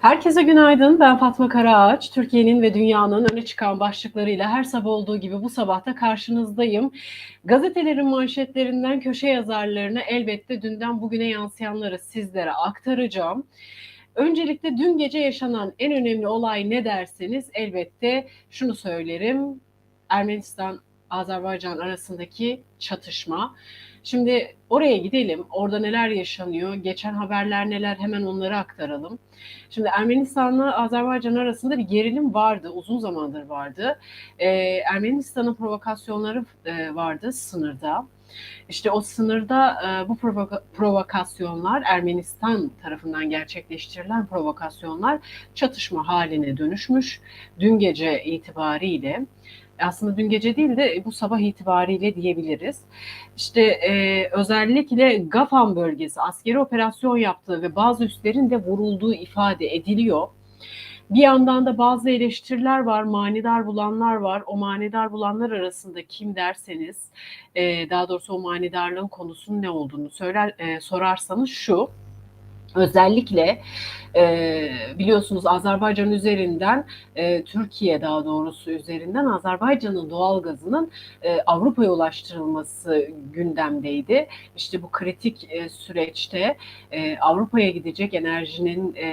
Herkese günaydın. Ben Fatma Karaağaç. Türkiye'nin ve dünyanın öne çıkan başlıklarıyla her sabah olduğu gibi bu sabahta karşınızdayım. Gazetelerin manşetlerinden köşe yazarlarını elbette dünden bugüne yansıyanları sizlere aktaracağım. Öncelikle dün gece yaşanan en önemli olay ne derseniz elbette şunu söylerim. Ermenistan Azerbaycan arasındaki çatışma. Şimdi oraya gidelim. Orada neler yaşanıyor? Geçen haberler neler? Hemen onları aktaralım. Şimdi Ermenistan'la Azerbaycan arasında bir gerilim vardı. Uzun zamandır vardı. Ee, Ermenistan'ın provokasyonları e, vardı sınırda. İşte o sınırda e, bu provoka- provokasyonlar Ermenistan tarafından gerçekleştirilen provokasyonlar çatışma haline dönüşmüş. Dün gece itibariyle aslında dün gece değil de bu sabah itibariyle diyebiliriz. İşte e, özellikle Gafan bölgesi askeri operasyon yaptığı ve bazı üslerin de vurulduğu ifade ediliyor. Bir yandan da bazı eleştiriler var, manidar bulanlar var. O manidar bulanlar arasında kim derseniz, e, daha doğrusu o manidarlığın konusunun ne olduğunu söyler e, sorarsanız şu. Özellikle e, biliyorsunuz Azerbaycan üzerinden e, Türkiye daha doğrusu üzerinden Azerbaycan'ın doğal gazının e, Avrupa'ya ulaştırılması gündemdeydi. İşte bu kritik e, süreçte e, Avrupa'ya gidecek enerjinin e,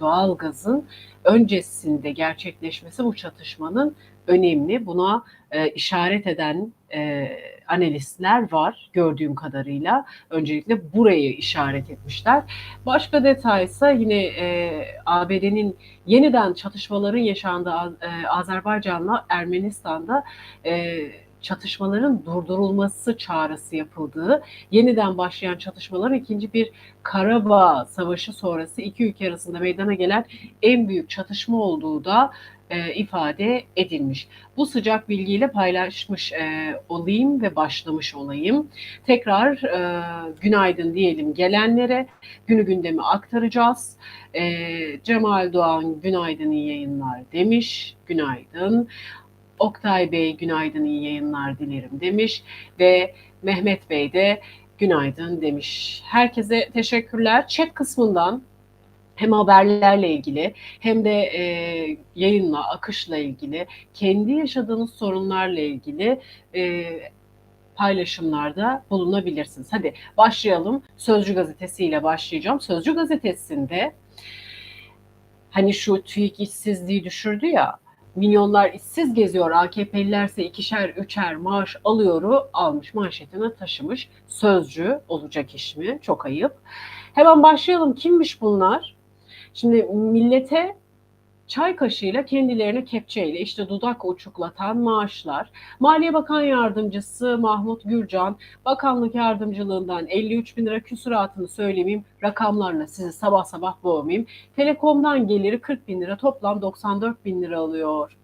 doğal gazın öncesinde gerçekleşmesi bu çatışmanın önemli. Buna e, işaret eden e, analistler var gördüğüm kadarıyla. Öncelikle burayı işaret etmişler. Başka detaysa yine e, ABD'nin yeniden çatışmaların yaşandığı e, Azerbaycan'la Ermenistan'da e, çatışmaların durdurulması çağrısı yapıldığı, yeniden başlayan çatışmaların ikinci bir Karabağ Savaşı sonrası iki ülke arasında meydana gelen en büyük çatışma olduğu da e, ifade edilmiş. Bu sıcak bilgiyle paylaşmış e, olayım ve başlamış olayım. Tekrar e, günaydın diyelim gelenlere. Günü gündemi aktaracağız. E, Cemal Doğan günaydın iyi yayınlar demiş. Günaydın. Oktay Bey günaydın iyi yayınlar dilerim demiş ve Mehmet Bey de günaydın demiş. Herkese teşekkürler. Chat kısmından hem haberlerle ilgili hem de e, yayınla, akışla ilgili, kendi yaşadığınız sorunlarla ilgili e, paylaşımlarda bulunabilirsiniz. Hadi başlayalım. Sözcü gazetesiyle başlayacağım. Sözcü gazetesinde hani şu TÜİK işsizliği düşürdü ya milyonlar işsiz geziyor. AKP'lilerse ikişer, üçer maaş alıyoru almış manşetine taşımış. Sözcü olacak iş mi? Çok ayıp. Hemen başlayalım. Kimmiş bunlar? Şimdi millete çay kaşığıyla kendilerine kepçeyle işte dudak uçuklatan maaşlar. Maliye Bakan Yardımcısı Mahmut Gürcan bakanlık yardımcılığından 53 bin lira küsuratını söylemeyeyim rakamlarla sizi sabah sabah boğmayayım. Telekom'dan geliri 40 bin lira toplam 94 bin lira alıyor.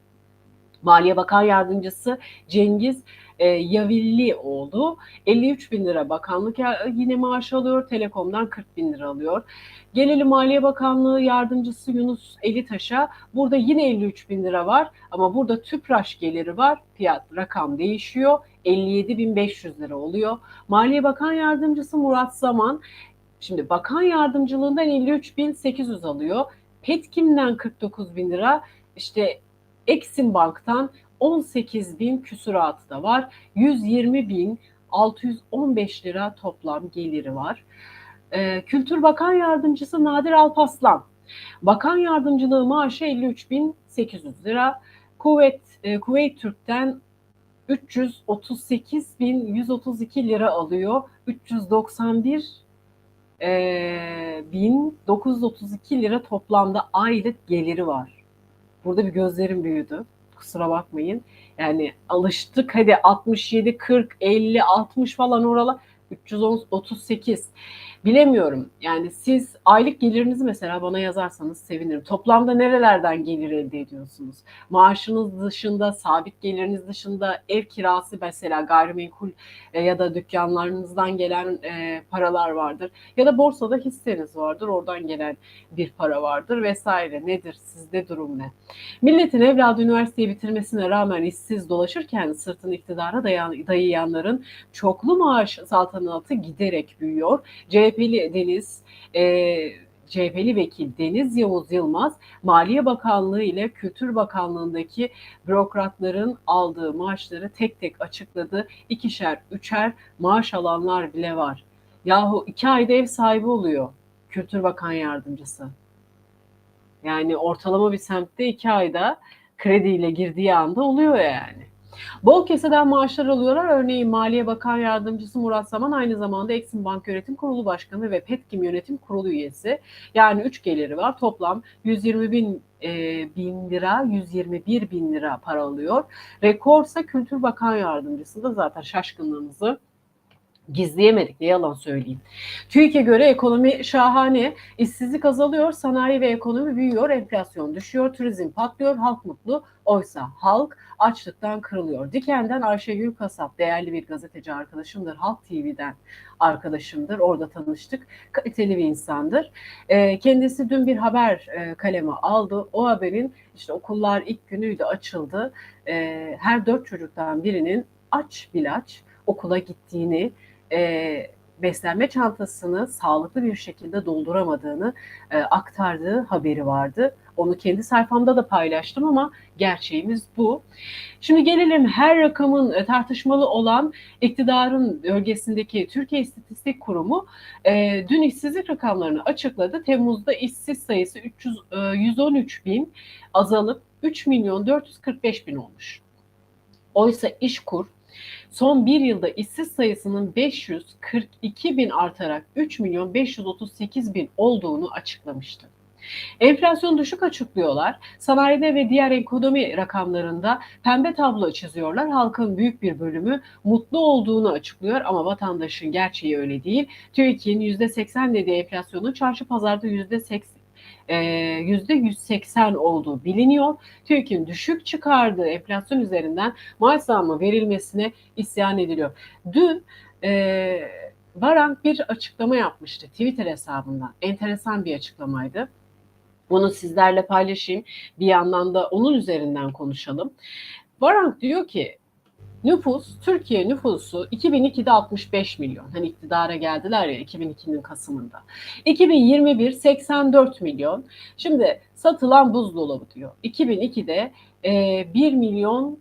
Maliye Bakan Yardımcısı Cengiz e, Yavillioğlu 53 bin lira bakanlık yine maaş alıyor. Telekom'dan 40 bin lira alıyor. Gelelim Maliye Bakanlığı Yardımcısı Yunus Elitaş'a. Burada yine 53 bin lira var ama burada TÜPRAŞ geliri var. Fiyat rakam değişiyor. 57.500 lira oluyor. Maliye Bakan Yardımcısı Murat Zaman Şimdi bakan yardımcılığından 53.800 alıyor. Petkim'den 49 bin lira. İşte Exim Bank'tan 18 bin küsuratı da var. 120 bin 615 lira toplam geliri var. Ee, Kültür Bakan Yardımcısı Nadir Alpaslan. Bakan yardımcılığı maaşı 53.800 lira. Kuvvet, e, Kuveyt Türk'ten 338.132 lira alıyor. 391 e, 1932 lira toplamda aylık geliri var. Burada bir gözlerim büyüdü. Kusura bakmayın. Yani alıştık hadi 67, 40, 50, 60 falan oralar. 338. Bilemiyorum. Yani siz aylık gelirinizi mesela bana yazarsanız sevinirim. Toplamda nerelerden gelir elde ediyorsunuz? Maaşınız dışında, sabit geliriniz dışında ev kirası mesela gayrimenkul e, ya da dükkanlarınızdan gelen e, paralar vardır. Ya da borsada hisseniz vardır. Oradan gelen bir para vardır vesaire. Nedir? Sizde durum ne? Milletin evladı üniversiteyi bitirmesine rağmen işsiz dolaşırken sırtını iktidara dayayanların çoklu maaş saltanatı giderek büyüyor. CHP'li Deniz e, CHP'li vekil Deniz Yavuz Yılmaz, Maliye Bakanlığı ile Kültür Bakanlığı'ndaki bürokratların aldığı maaşları tek tek açıkladı. İkişer, üçer maaş alanlar bile var. Yahu iki ayda ev sahibi oluyor Kültür Bakan Yardımcısı. Yani ortalama bir semtte iki ayda krediyle girdiği anda oluyor yani. Bol keseden maaşlar alıyorlar. Örneğin Maliye Bakan Yardımcısı Murat Saman aynı zamanda Eksim Bank Yönetim Kurulu Başkanı ve Petkim Yönetim Kurulu üyesi. Yani üç geliri var. Toplam 120 bin, e, bin lira, 121 bin lira para alıyor. Rekorsa Kültür Bakan Yardımcısı da zaten şaşkınlığımızı gizleyemedik ne yalan söyleyeyim. TÜİK'e göre ekonomi şahane, işsizlik azalıyor, sanayi ve ekonomi büyüyor, enflasyon düşüyor, turizm patlıyor, halk mutlu. Oysa halk açlıktan kırılıyor. Diken'den Ayşegül Kasap, değerli bir gazeteci arkadaşımdır, Halk TV'den arkadaşımdır, orada tanıştık. Kaliteli bir insandır. E, kendisi dün bir haber e, kaleme aldı. O haberin işte okullar ilk günüydü, açıldı. E, her dört çocuktan birinin aç bilaç okula gittiğini, e, beslenme çantasını sağlıklı bir şekilde dolduramadığını e, aktardığı haberi vardı. Onu kendi sayfamda da paylaştım ama gerçeğimiz bu. Şimdi gelelim her rakamın e, tartışmalı olan iktidarın bölgesindeki Türkiye İstatistik Kurumu e, dün işsizlik rakamlarını açıkladı. Temmuz'da işsiz sayısı 300, e, 113 bin azalıp 3 milyon 445 bin olmuş. Oysa İşkur son bir yılda işsiz sayısının 542 bin artarak 3 milyon 538 bin olduğunu açıklamıştı. Enflasyon düşük açıklıyorlar. Sanayide ve diğer ekonomi rakamlarında pembe tablo çiziyorlar. Halkın büyük bir bölümü mutlu olduğunu açıklıyor ama vatandaşın gerçeği öyle değil. TÜİK'in %80 dediği enflasyonun çarşı pazarda %80 %180 olduğu biliniyor. TÜİK'in düşük çıkardığı enflasyon üzerinden maaş zammı verilmesine isyan ediliyor. Dün e, Varank bir açıklama yapmıştı Twitter hesabından. Enteresan bir açıklamaydı. Bunu sizlerle paylaşayım. Bir yandan da onun üzerinden konuşalım. Varank diyor ki nüfus, Türkiye nüfusu 2002'de 65 milyon. Hani iktidara geldiler ya 2002'nin Kasım'ında. 2021 84 milyon. Şimdi satılan buzdolabı diyor. 2002'de e, 1 milyon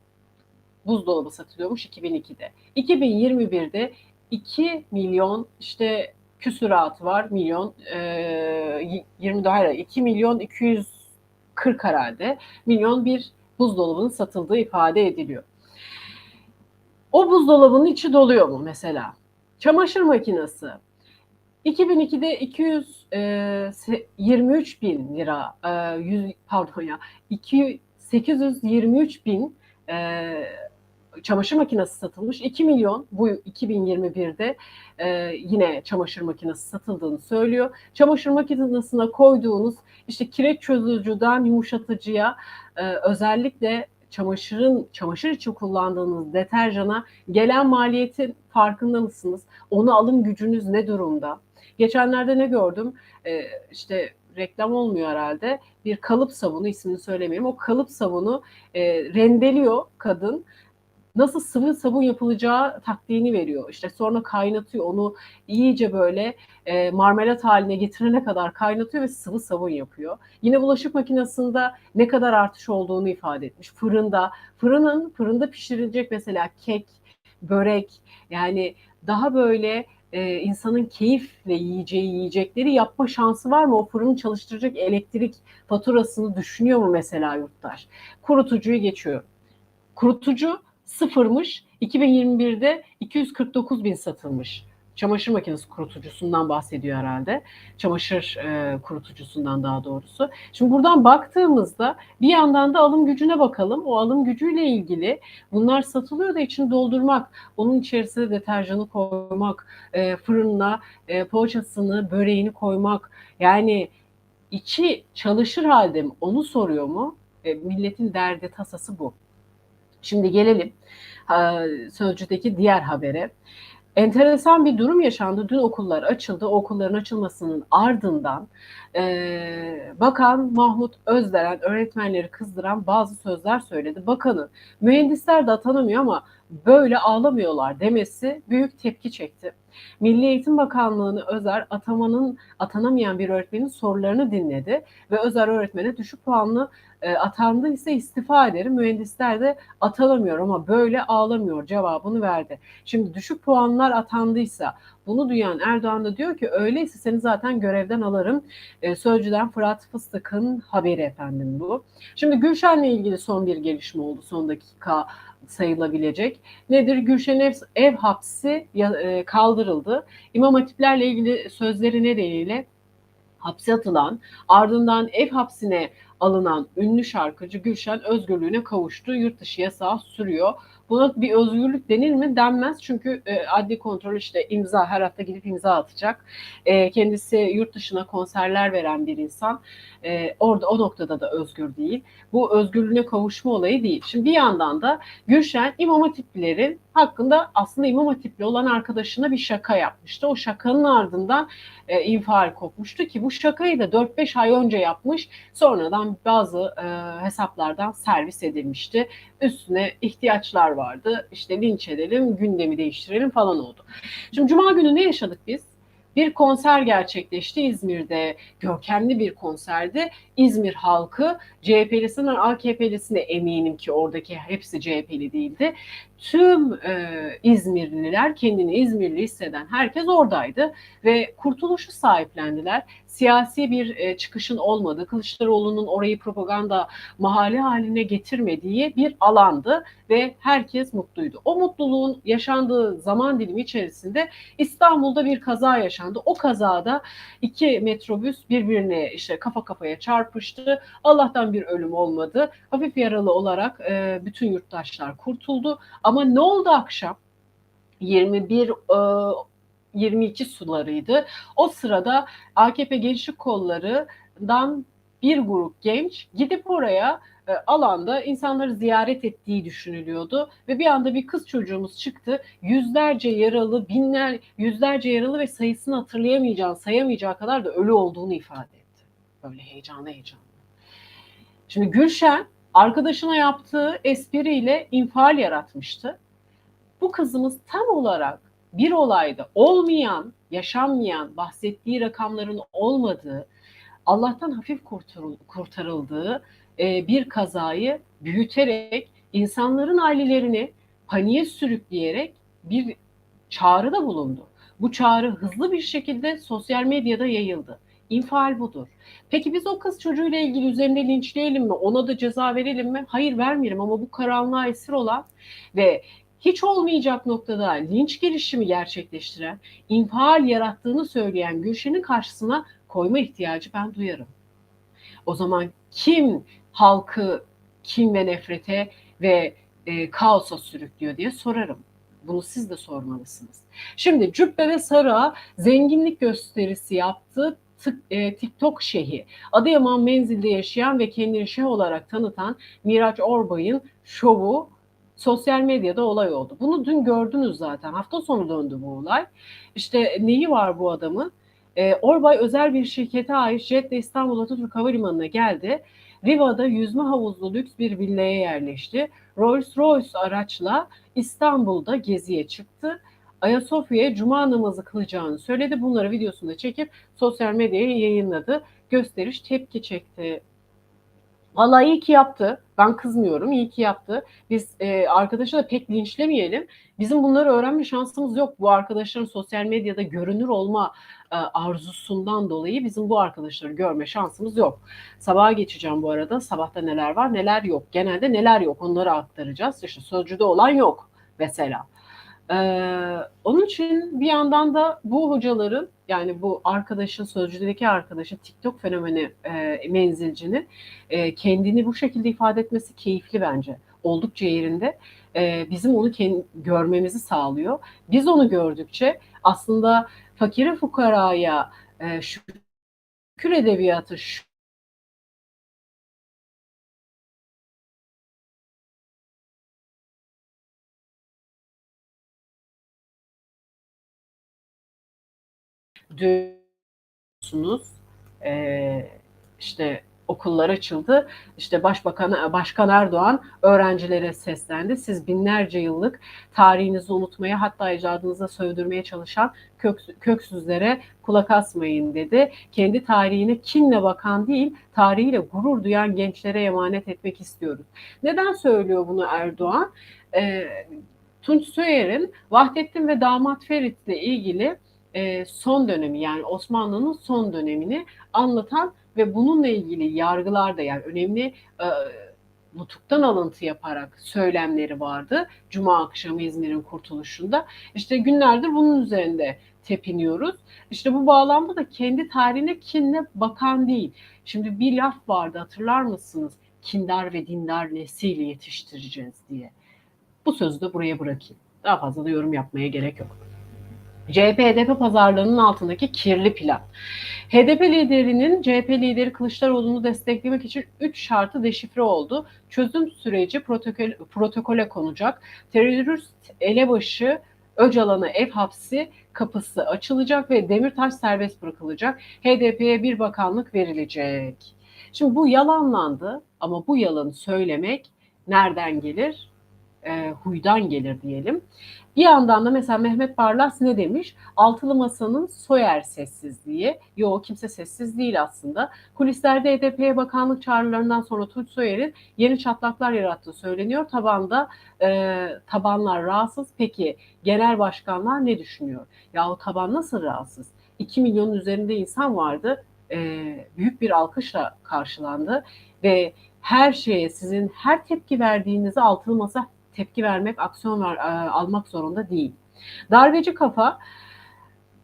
buzdolabı satılıyormuş 2002'de. 2021'de 2 milyon işte küsurat var milyon e, 20 daha 2 milyon 240 herhalde milyon bir buzdolabının satıldığı ifade ediliyor. O buzdolabının içi doluyor mu mesela? Çamaşır makinesi 2002'de 223 bin lira, 100, pardon ya, 2, 823 bin e, çamaşır makinesi satılmış. 2 milyon bu 2021'de e, yine çamaşır makinesi satıldığını söylüyor. Çamaşır makinesine koyduğunuz işte kireç çözücüden yumuşatıcıya e, özellikle çamaşırın çamaşır için kullandığınız deterjana gelen maliyetin farkında mısınız? Onu alım gücünüz ne durumda? Geçenlerde ne gördüm? Ee, işte reklam olmuyor herhalde. Bir kalıp sabunu ismini söylemiyorum. O kalıp sabunu e, rendeliyor kadın nasıl sıvı sabun yapılacağı taktiğini veriyor. İşte sonra kaynatıyor onu iyice böyle e, marmelat haline getirene kadar kaynatıyor ve sıvı sabun yapıyor. Yine bulaşık makinesinde ne kadar artış olduğunu ifade etmiş. Fırında, fırının fırında pişirilecek mesela kek, börek yani daha böyle e, insanın keyifle yiyeceği yiyecekleri yapma şansı var mı? O fırını çalıştıracak elektrik faturasını düşünüyor mu mesela yurttaş? Kurutucuyu geçiyor. Kurutucu sıfırmış. 2021'de 249 bin satılmış. Çamaşır makinesi kurutucusundan bahsediyor herhalde. Çamaşır e, kurutucusundan daha doğrusu. Şimdi buradan baktığımızda bir yandan da alım gücüne bakalım. O alım gücüyle ilgili bunlar satılıyor da içini doldurmak, onun içerisine deterjanı koymak, e, fırınına e, poğaçasını, böreğini koymak. Yani içi çalışır halde mi onu soruyor mu? E, milletin derdi tasası bu. Şimdi gelelim Sözcü'deki diğer habere. Enteresan bir durum yaşandı. Dün okullar açıldı. Okulların açılmasının ardından e, Bakan Mahmut Özderen öğretmenleri kızdıran bazı sözler söyledi. Bakanın mühendisler de atanamıyor ama böyle ağlamıyorlar demesi büyük tepki çekti. Milli Eğitim Bakanlığı'nı Özer atamanın atanamayan bir öğretmenin sorularını dinledi ve Özer öğretmene düşük puanlı e, atandıysa istifa ederim. Mühendisler de atanamıyor ama böyle ağlamıyor cevabını verdi. Şimdi düşük puanlar atandıysa bunu duyan Erdoğan da diyor ki öyleyse seni zaten görevden alırım. E, Sözcüden Fırat Fıstık'ın haberi efendim bu. Şimdi Gülşen'le ilgili son bir gelişme oldu son dakika sayılabilecek. Nedir? Gülşen ev, ev hapsi e, kaldırıldı. İmam hatiplerle ilgili sözleri nedeniyle hapse atılan, ardından ev hapsine alınan ünlü şarkıcı Gülşen özgürlüğüne kavuştu. Yurt dışı yasağı sürüyor. Buna bir özgürlük denir mi? Denmez. Çünkü e, adli kontrol işte imza her hafta gidip imza atacak. E, kendisi yurt dışına konserler veren bir insan. E, orada o noktada da özgür değil. Bu özgürlüğüne kavuşma olayı değil. Şimdi bir yandan da Gülşen İmam Hatiplilerin hakkında aslında İmam Hatipli olan arkadaşına bir şaka yapmıştı. O şakanın ardından e, infial kopmuştu ki bu şakayı da 4-5 ay önce yapmış. Sonradan bazı e, hesaplardan servis edilmişti. Üstüne ihtiyaçlar vardı. İşte linç edelim, gündemi değiştirelim falan oldu. Şimdi Cuma günü ne yaşadık biz? Bir konser gerçekleşti İzmir'de. Görkemli bir konserdi. İzmir halkı CHP'lisinden AKP'lisine eminim ki oradaki hepsi CHP'li değildi. Tüm e, İzmirliler kendini İzmirli hisseden herkes oradaydı ve kurtuluşu sahiplendiler. Siyasi bir e, çıkışın olmadığı, Kılıçdaroğlu'nun orayı propaganda mahalle haline getirmediği bir alandı ve herkes mutluydu. O mutluluğun yaşandığı zaman dilimi içerisinde İstanbul'da bir kaza yaşandı. O kazada iki metrobüs birbirine işte kafa kafaya çarpıştı. Allah'tan bir ölüm olmadı. Hafif yaralı olarak e, bütün yurttaşlar kurtuldu. Ama ne oldu akşam? 21 e, 22 sularıydı. O sırada AKP Gençlik Kolları'dan bir grup genç gidip oraya e, alanda insanları ziyaret ettiği düşünülüyordu ve bir anda bir kız çocuğumuz çıktı. Yüzlerce yaralı, binler, yüzlerce yaralı ve sayısını hatırlayamayacağı, sayamayacağı kadar da ölü olduğunu ifade etti. Böyle heyecanlı heyecanlı. Şimdi Gülşen arkadaşına yaptığı espriyle infial yaratmıştı. Bu kızımız tam olarak bir olayda olmayan, yaşanmayan, bahsettiği rakamların olmadığı, Allah'tan hafif kurtarıldığı e, bir kazayı büyüterek insanların ailelerini paniğe sürükleyerek bir çağrıda bulundu. Bu çağrı hızlı bir şekilde sosyal medyada yayıldı. İnfial budur. Peki biz o kız çocuğuyla ilgili üzerinde linçleyelim mi? Ona da ceza verelim mi? Hayır vermeyelim ama bu karanlığa esir olan ve hiç olmayacak noktada linç girişimi gerçekleştiren, infial yarattığını söyleyen Gülşen'in karşısına koyma ihtiyacı ben duyarım. O zaman kim halkı kim ve nefrete ve e, kaosa sürüklüyor diye sorarım. Bunu siz de sormalısınız. Şimdi Cübbe ve Sara zenginlik gösterisi yaptı TikTok şeyhi. Adıyaman menzilde yaşayan ve kendini şey olarak tanıtan Miraç Orbay'ın şovu sosyal medyada olay oldu. Bunu dün gördünüz zaten. Hafta sonu döndü bu olay. İşte neyi var bu adamın? E, Orbay özel bir şirkete ait jetle İstanbul Atatürk Havalimanı'na geldi. Riva'da yüzme havuzlu lüks bir villaya yerleşti. Rolls Royce araçla İstanbul'da geziye çıktı. Ayasofya'ya cuma namazı kılacağını söyledi. Bunları videosunda çekip sosyal medyaya yayınladı. Gösteriş tepki çekti. Vallahi iyi ki yaptı. Ben kızmıyorum. İyi ki yaptı. Biz e, arkadaşı da pek linçlemeyelim. Bizim bunları öğrenme şansımız yok. Bu arkadaşların sosyal medyada görünür olma e, arzusundan dolayı bizim bu arkadaşları görme şansımız yok. Sabaha geçeceğim bu arada. Sabahta neler var neler yok. Genelde neler yok onları aktaracağız. İşte sözcüde olan yok mesela. Ee, onun için bir yandan da bu hocaların yani bu arkadaşın sözcüdeki arkadaşın TikTok fenomeni e, menzilcinin e, kendini bu şekilde ifade etmesi keyifli bence. Oldukça yerinde. E, bizim onu kendi, görmemizi sağlıyor. Biz onu gördükçe aslında fakire fukaraya e, şükür edebiyatı, diyorsunuz. Ee, işte okullar açıldı. İşte Başbakan Başkan Erdoğan öğrencilere seslendi. Siz binlerce yıllık tarihinizi unutmaya hatta icadınıza sövdürmeye çalışan kök, köksüzlere kulak asmayın dedi. Kendi tarihine kinle bakan değil, tarihiyle gurur duyan gençlere emanet etmek istiyoruz. Neden söylüyor bunu Erdoğan? Ee, Tunç Soyer'in Vahdettin ve Damat Ferit'le ilgili e, son dönemi yani Osmanlı'nın son dönemini anlatan ve bununla ilgili yargılarda yani önemli e, nutuktan alıntı yaparak söylemleri vardı. Cuma akşamı İzmir'in kurtuluşunda. İşte günlerdir bunun üzerinde tepiniyoruz. İşte bu bağlamda da kendi tarihine kinle bakan değil. Şimdi bir laf vardı hatırlar mısınız? Kindar ve dindar nesil yetiştireceğiz diye. Bu sözü de buraya bırakayım. Daha fazla da yorum yapmaya gerek yok. CHP-HDP pazarlığının altındaki kirli plan. HDP liderinin CHP lideri Kılıçdaroğlu'nu desteklemek için 3 şartı deşifre oldu. Çözüm süreci protokol, protokole konacak. Terörist elebaşı Öcalan'a ev hapsi kapısı açılacak ve Demirtaş serbest bırakılacak. HDP'ye bir bakanlık verilecek. Şimdi bu yalanlandı ama bu yalanı söylemek nereden gelir? E, huydan gelir diyelim. Bir yandan da mesela Mehmet Barlas ne demiş? Altılı Masa'nın Soyer sessizliği. Yok kimse sessiz değil aslında. Kulislerde HDP'ye bakanlık çağrılarından sonra Tunç Soyer'in yeni çatlaklar yarattığı söyleniyor. Tabanda e, tabanlar rahatsız. Peki genel başkanlar ne düşünüyor? Ya o taban nasıl rahatsız? 2 milyonun üzerinde insan vardı. E, büyük bir alkışla karşılandı ve her şeye sizin her tepki verdiğinizi altılı masa tepki vermek, aksiyon ver, e, almak zorunda değil. Darbeci kafa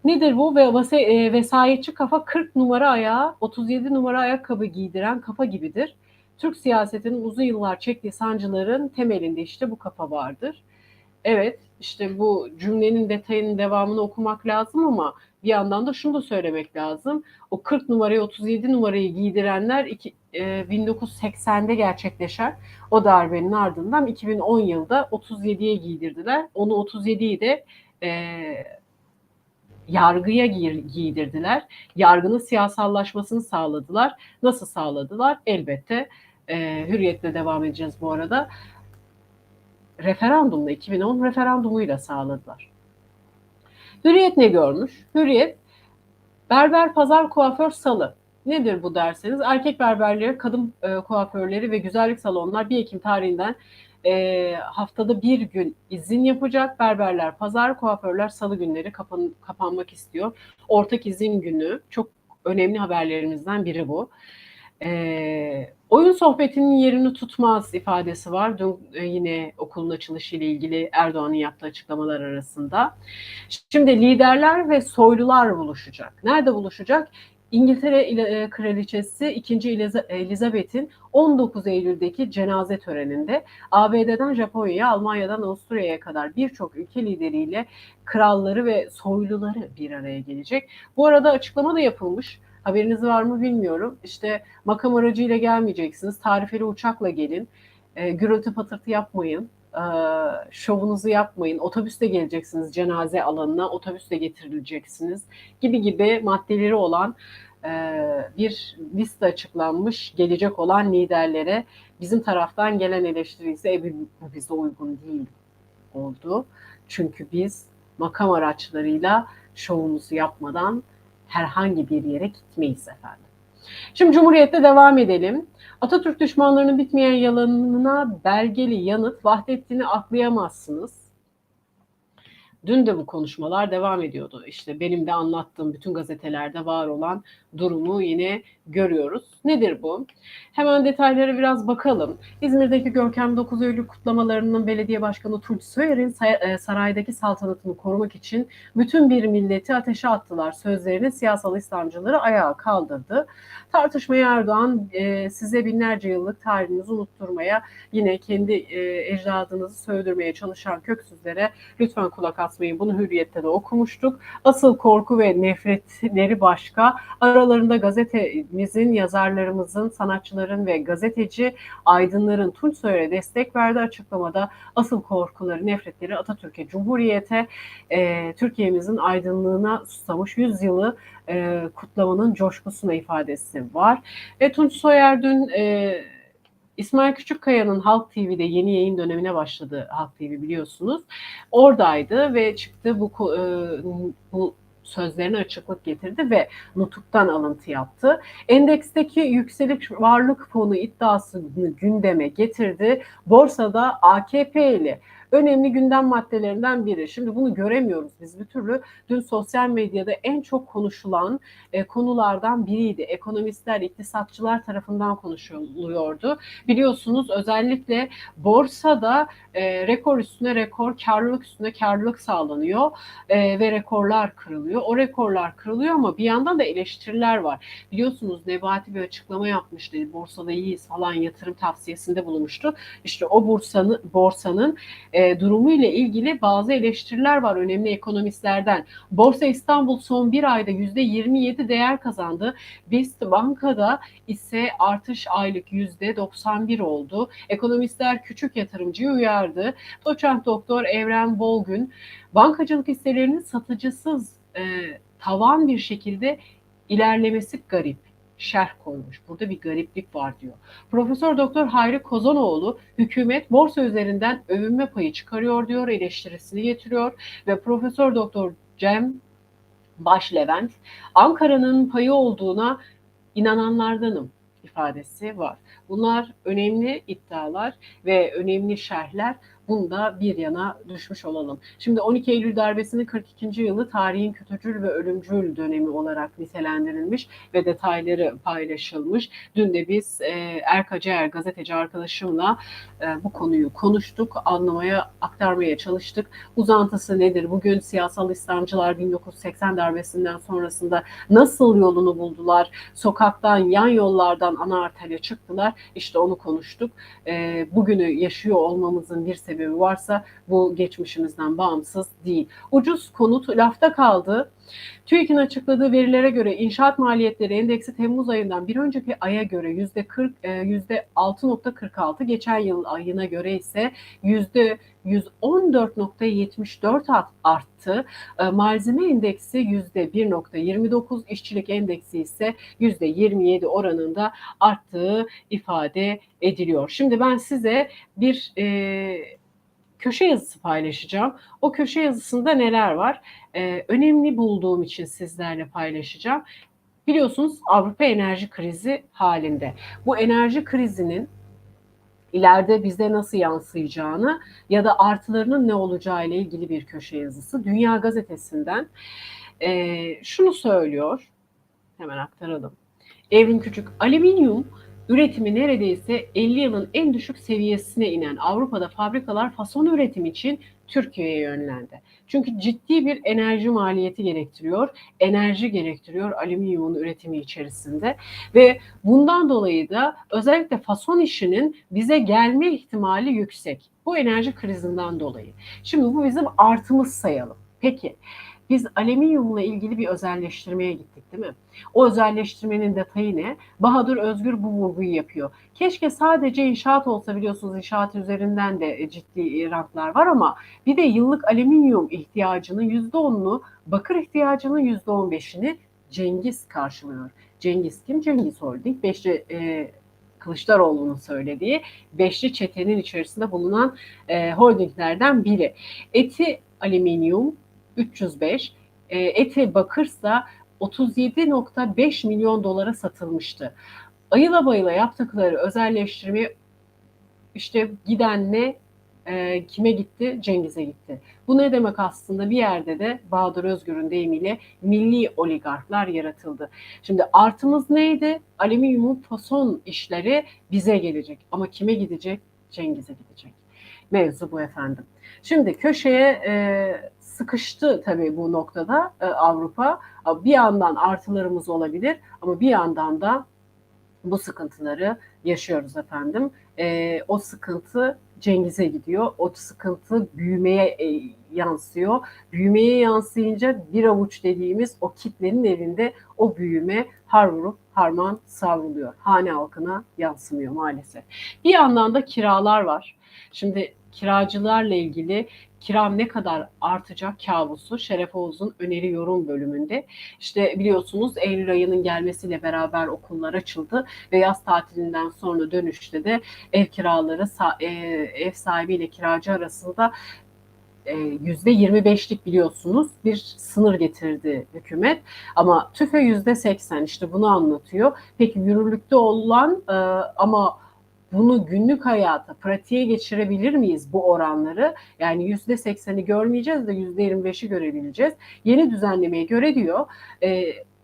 nedir bu? Ve e, vesayetçi kafa 40 numara ayağı, 37 numara ayakkabı giydiren kafa gibidir. Türk siyasetinin uzun yıllar çektiği sancıların temelinde işte bu kafa vardır. Evet, işte bu cümlenin detayının devamını okumak lazım ama bir yandan da şunu da söylemek lazım. O 40 numarayı 37 numarayı giydirenler iki, e, 1980'de gerçekleşen o darbenin ardından 2010 yılda 37'ye giydirdiler. Onu 37'yi de e, yargıya giydirdiler. Yargının siyasallaşmasını sağladılar. Nasıl sağladılar? Elbette e, hürriyetle devam edeceğiz bu arada. Referandumla 2010 referandumuyla sağladılar. Hürriyet ne görmüş? Hürriyet berber, pazar, kuaför, salı. Nedir bu derseniz? Erkek berberleri, kadın e, kuaförleri ve güzellik salonlar 1 Ekim tarihinden e, haftada bir gün izin yapacak. Berberler pazar, kuaförler salı günleri kapan, kapanmak istiyor. Ortak izin günü çok önemli haberlerimizden biri bu. E, oyun sohbetinin yerini tutmaz ifadesi var. Dün e, yine okulun açılışı ile ilgili Erdoğan'ın yaptığı açıklamalar arasında. Şimdi liderler ve soylular buluşacak. Nerede buluşacak? İngiltere e, Kraliçesi 2. Elizabeth'in 19 Eylül'deki cenaze töreninde ABD'den Japonya'ya, Almanya'dan Avusturya'ya kadar birçok ülke lideriyle kralları ve soyluları bir araya gelecek. Bu arada açıklama da yapılmış. Haberiniz var mı bilmiyorum. İşte makam aracıyla gelmeyeceksiniz. Tarifeli uçakla gelin. E, gürültü patırtı yapmayın. E, şovunuzu yapmayın. Otobüste geleceksiniz cenaze alanına. Otobüste getirileceksiniz. Gibi gibi maddeleri olan e, bir liste açıklanmış gelecek olan liderlere bizim taraftan gelen eleştiri ise e, bu bize uygun değil oldu. Çünkü biz makam araçlarıyla şovumuzu yapmadan herhangi bir yere gitmeyiz efendim. Şimdi Cumhuriyet'te devam edelim. Atatürk düşmanlarının bitmeyen yalanına belgeli yanıt Vahdettin'i aklayamazsınız. Dün de bu konuşmalar devam ediyordu. İşte benim de anlattığım bütün gazetelerde var olan durumu yine görüyoruz. Nedir bu? Hemen detaylara biraz bakalım. İzmir'deki Görkem 9 Eylül kutlamalarının belediye başkanı Tunç Soyer'in e, saraydaki saltanatını korumak için bütün bir milleti ateşe attılar sözlerini siyasal İslamcıları ayağa kaldırdı. Tartışmaya Erdoğan e, size binlerce yıllık tarihinizi unutturmaya yine kendi e, ecdadınızı sövdürmeye çalışan köksüzlere lütfen kulak atmayın. Bunu Hürriyet'te de okumuştuk. Asıl korku ve nefretleri başka. Aralarında gazetemizin, yazarlarımızın, sanatçıların ve gazeteci aydınların Tunç Soyer'e destek verdi açıklamada. Asıl korkuları, nefretleri Atatürk'e, Cumhuriyet'e, e, Türkiye'mizin aydınlığına susamış 100 yılı e, kutlamanın coşkusuna ifadesi var. Ve Tunç Soyer dün e, İsmail Küçükkaya'nın Halk TV'de yeni yayın dönemine başladı Halk TV biliyorsunuz. Oradaydı ve çıktı bu, e, bu sözlerine açıklık getirdi ve nutuktan alıntı yaptı. Endeksteki yükseliş varlık fonu iddiasını gündeme getirdi. Borsada AKP ile önemli gündem maddelerinden biri. Şimdi bunu göremiyoruz biz bir türlü. Dün sosyal medyada en çok konuşulan e, konulardan biriydi. Ekonomistler, iktisatçılar tarafından konuşuluyordu. Biliyorsunuz özellikle borsada e, rekor üstüne rekor, karlılık üstüne karlılık sağlanıyor e, ve rekorlar kırılıyor. O rekorlar kırılıyor ama bir yandan da eleştiriler var. Biliyorsunuz Nebati bir açıklama yapmıştı. Borsada iyiyiz falan yatırım tavsiyesinde bulunmuştu. İşte o borsanın borsanın e, durumu ile ilgili bazı eleştiriler var önemli ekonomistlerden. Borsa İstanbul son bir ayda yüzde 27 değer kazandı. BIST bankada ise artış aylık yüzde 91 oldu. Ekonomistler küçük yatırımcıyı uyardı. Doçent Doktor Evren Bolgün bankacılık hisselerinin satıcısız e, tavan bir şekilde ilerlemesi garip şerh koymuş. Burada bir gariplik var diyor. Profesör Doktor Hayri Kozanoğlu hükümet borsa üzerinden övünme payı çıkarıyor diyor, eleştirisini getiriyor ve Profesör Doktor Cem Başlevent Ankara'nın payı olduğuna inananlardanım ifadesi var. Bunlar önemli iddialar ve önemli şerhler. Bunu da bir yana düşmüş olalım. Şimdi 12 Eylül darbesinin 42. yılı tarihin kötücül ve ölümcül dönemi olarak nitelendirilmiş ve detayları paylaşılmış. Dün de biz e, Erkacer gazeteci arkadaşımla e, bu konuyu konuştuk, anlamaya, aktarmaya çalıştık. Uzantısı nedir? Bugün siyasal İslamcılar 1980 darbesinden sonrasında nasıl yolunu buldular? Sokaktan, yan yollardan ana arterya çıktılar. İşte onu konuştuk. E, bugünü yaşıyor olmamızın bir sebebi sebebi varsa bu geçmişimizden bağımsız değil. Ucuz konut lafta kaldı. TÜİK'in açıkladığı verilere göre inşaat maliyetleri endeksi Temmuz ayından bir önceki aya göre yüzde 40 yüzde 6.46 geçen yıl ayına göre ise yüzde 114.74 arttı. E, malzeme endeksi yüzde 1.29, işçilik endeksi ise yüzde 27 oranında arttığı ifade ediliyor. Şimdi ben size bir e, köşe yazısı paylaşacağım. O köşe yazısında neler var? Ee, önemli bulduğum için sizlerle paylaşacağım. Biliyorsunuz Avrupa enerji krizi halinde. Bu enerji krizinin ileride bize nasıl yansıyacağını ya da artılarının ne olacağı ile ilgili bir köşe yazısı. Dünya Gazetesi'nden e, şunu söylüyor. Hemen aktaralım. Evrim Küçük, alüminyum üretimi neredeyse 50 yılın en düşük seviyesine inen Avrupa'da fabrikalar fason üretim için Türkiye'ye yönlendi. Çünkü ciddi bir enerji maliyeti gerektiriyor, enerji gerektiriyor alüminyumun üretimi içerisinde ve bundan dolayı da özellikle fason işinin bize gelme ihtimali yüksek. Bu enerji krizinden dolayı. Şimdi bu bizim artımız sayalım. Peki biz alüminyumla ilgili bir özelleştirmeye gittik değil mi? O özelleştirmenin detayı ne? Bahadır Özgür bu vurguyu yapıyor. Keşke sadece inşaat olsa biliyorsunuz inşaat üzerinden de ciddi ranklar var ama bir de yıllık alüminyum ihtiyacının %10'unu, bakır ihtiyacının %15'ini Cengiz karşılıyor. Cengiz kim? Cengiz Holding. Beşli e, Kılıçdaroğlu'nun söylediği beşli çetenin içerisinde bulunan e, holdinglerden biri. Eti alüminyum 305, e, eti bakırsa 37.5 milyon dolara satılmıştı. Ayıla bayıla yaptıkları özelleştirme işte giden ne e, kime gitti? Cengiz'e gitti. Bu ne demek aslında? Bir yerde de Bahadır Özgür'ün deyimiyle milli oligarklar yaratıldı. Şimdi artımız neydi? Alüminyumun fason işleri bize gelecek. Ama kime gidecek? Cengiz'e gidecek. Mevzu bu efendim. Şimdi köşeye e, sıkıştı tabii bu noktada e, Avrupa. Bir yandan artılarımız olabilir ama bir yandan da bu sıkıntıları yaşıyoruz efendim. E, o sıkıntı Cengiz'e gidiyor. O sıkıntı büyümeye e, yansıyor. Büyümeye yansıyınca bir avuç dediğimiz o kitlenin evinde o büyüme har vurup harman savruluyor. Hane halkına yansımıyor maalesef. Bir yandan da kiralar var. Şimdi kiracılarla ilgili kiram ne kadar artacak kabusu Şeref Oğuz'un öneri yorum bölümünde. İşte biliyorsunuz Eylül ayının gelmesiyle beraber okullar açıldı ve yaz tatilinden sonra dönüşte de ev kiraları e, ev sahibiyle kiracı arasında yüzde 25'lik biliyorsunuz bir sınır getirdi hükümet ama tüfe yüzde 80 işte bunu anlatıyor. Peki yürürlükte olan e, ama bunu günlük hayata, pratiğe geçirebilir miyiz bu oranları? Yani yüzde sekseni görmeyeceğiz de yüzde yirmi beşi görebileceğiz. Yeni düzenlemeye göre diyor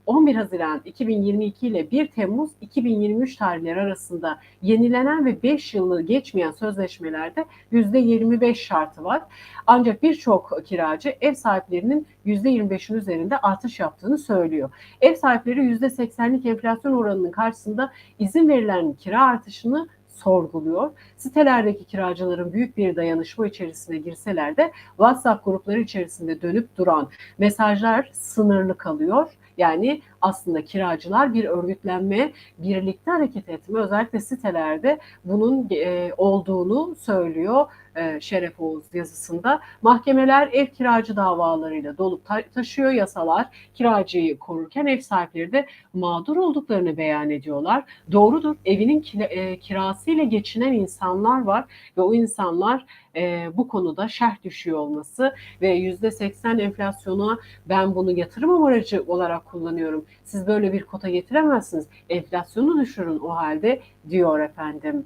11 Haziran 2022 ile 1 Temmuz 2023 tarihleri arasında yenilenen ve 5 yılı geçmeyen sözleşmelerde %25 şartı var. Ancak birçok kiracı ev sahiplerinin %25'in üzerinde artış yaptığını söylüyor. Ev sahipleri %80'lik enflasyon oranının karşısında izin verilen kira artışını sorguluyor. Sitelerdeki kiracıların büyük bir dayanışma içerisine girseler de WhatsApp grupları içerisinde dönüp duran mesajlar sınırlı kalıyor. Yani aslında kiracılar bir örgütlenme, birlikte hareket etme özellikle sitelerde bunun e, olduğunu söylüyor e, Şeref Oğuz yazısında. Mahkemeler ev kiracı davalarıyla dolup ta- taşıyor yasalar. Kiracıyı korurken ev sahipleri de mağdur olduklarını beyan ediyorlar. Doğrudur evinin ki- e, kirasıyla geçinen insanlar var ve o insanlar e, bu konuda şerh düşüyor olması ve yüzde seksen enflasyona ben bunu yatırım amacı olarak kullanıyorum. Siz böyle bir kota getiremezsiniz. Enflasyonu düşürün o halde diyor efendim.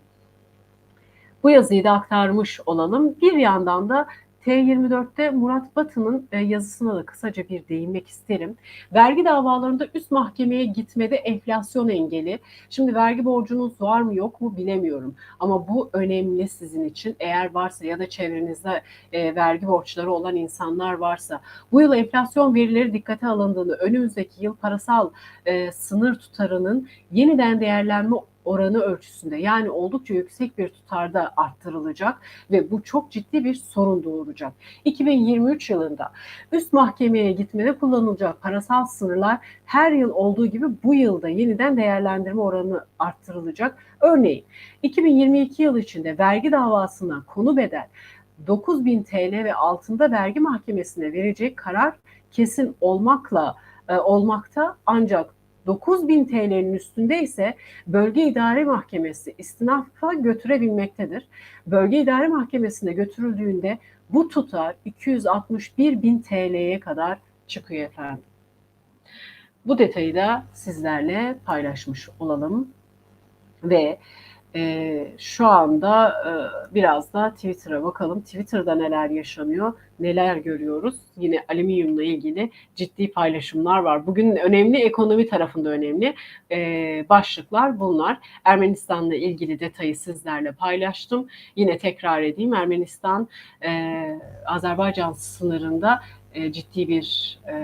Bu yazıyı da aktarmış olalım. Bir yandan da T24'te Murat Batı'nın e, yazısına da kısaca bir değinmek isterim. Vergi davalarında üst mahkemeye gitmede enflasyon engeli. Şimdi vergi borcunuz var mı yok mu bilemiyorum. Ama bu önemli sizin için. Eğer varsa ya da çevrenizde e, vergi borçları olan insanlar varsa bu yıl enflasyon verileri dikkate alındığını, önümüzdeki yıl parasal e, sınır tutarının yeniden değerlenme oranı ölçüsünde yani oldukça yüksek bir tutarda arttırılacak ve bu çok ciddi bir sorun doğuracak. 2023 yılında üst mahkemeye gitmede kullanılacak parasal sınırlar her yıl olduğu gibi bu yılda yeniden değerlendirme oranı arttırılacak. Örneğin 2022 yılı içinde vergi davasına konu bedel 9000 TL ve altında vergi mahkemesine verecek karar kesin olmakla e, olmakta ancak 9000 TL'nin üstünde ise Bölge İdare Mahkemesi istinafa götürebilmektedir. Bölge İdare Mahkemesi'ne götürüldüğünde bu tutar 261 bin TL'ye kadar çıkıyor efendim. Bu detayı da sizlerle paylaşmış olalım ve e, şu anda e, biraz da Twitter'a bakalım. Twitter'da neler yaşanıyor, neler görüyoruz. Yine alüminyumla ilgili ciddi paylaşımlar var. Bugün önemli ekonomi tarafında önemli e, başlıklar bunlar. Ermenistan'la ilgili detayı sizlerle paylaştım. Yine tekrar edeyim. Ermenistan e, Azerbaycan sınırında ciddi bir e,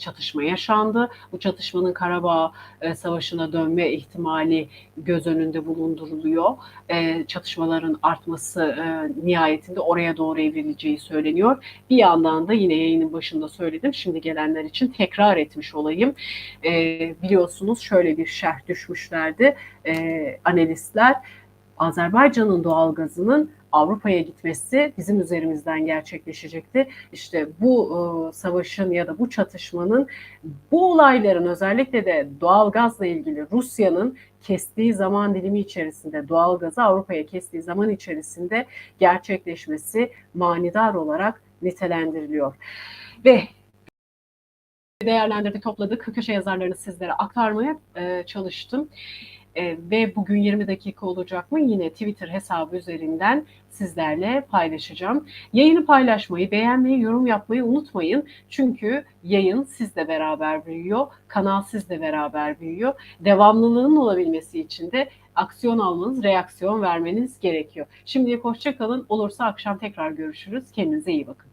çatışma yaşandı. Bu çatışmanın Karabağ e, Savaşı'na dönme ihtimali göz önünde bulunduruluyor. E, çatışmaların artması e, nihayetinde oraya doğru evrileceği söyleniyor. Bir yandan da yine yayının başında söyledim. Şimdi gelenler için tekrar etmiş olayım. E, biliyorsunuz şöyle bir şerh düşmüşlerdi e, analistler. Azerbaycan'ın doğalgazının Avrupa'ya gitmesi bizim üzerimizden gerçekleşecekti. İşte bu e, savaşın ya da bu çatışmanın bu olayların özellikle de doğal gazla ilgili Rusya'nın kestiği zaman dilimi içerisinde doğal gazı Avrupa'ya kestiği zaman içerisinde gerçekleşmesi manidar olarak nitelendiriliyor. Ve değerlendirdi, topladık. Köşe yazarlarını sizlere aktarmaya e, çalıştım. E, ve bugün 20 dakika olacak mı yine Twitter hesabı üzerinden sizlerle paylaşacağım. Yayını paylaşmayı, beğenmeyi, yorum yapmayı unutmayın. Çünkü yayın sizle beraber büyüyor, kanal sizle beraber büyüyor. Devamlılığın olabilmesi için de aksiyon almanız, reaksiyon vermeniz gerekiyor. Şimdilik hoşçakalın. Olursa akşam tekrar görüşürüz. Kendinize iyi bakın.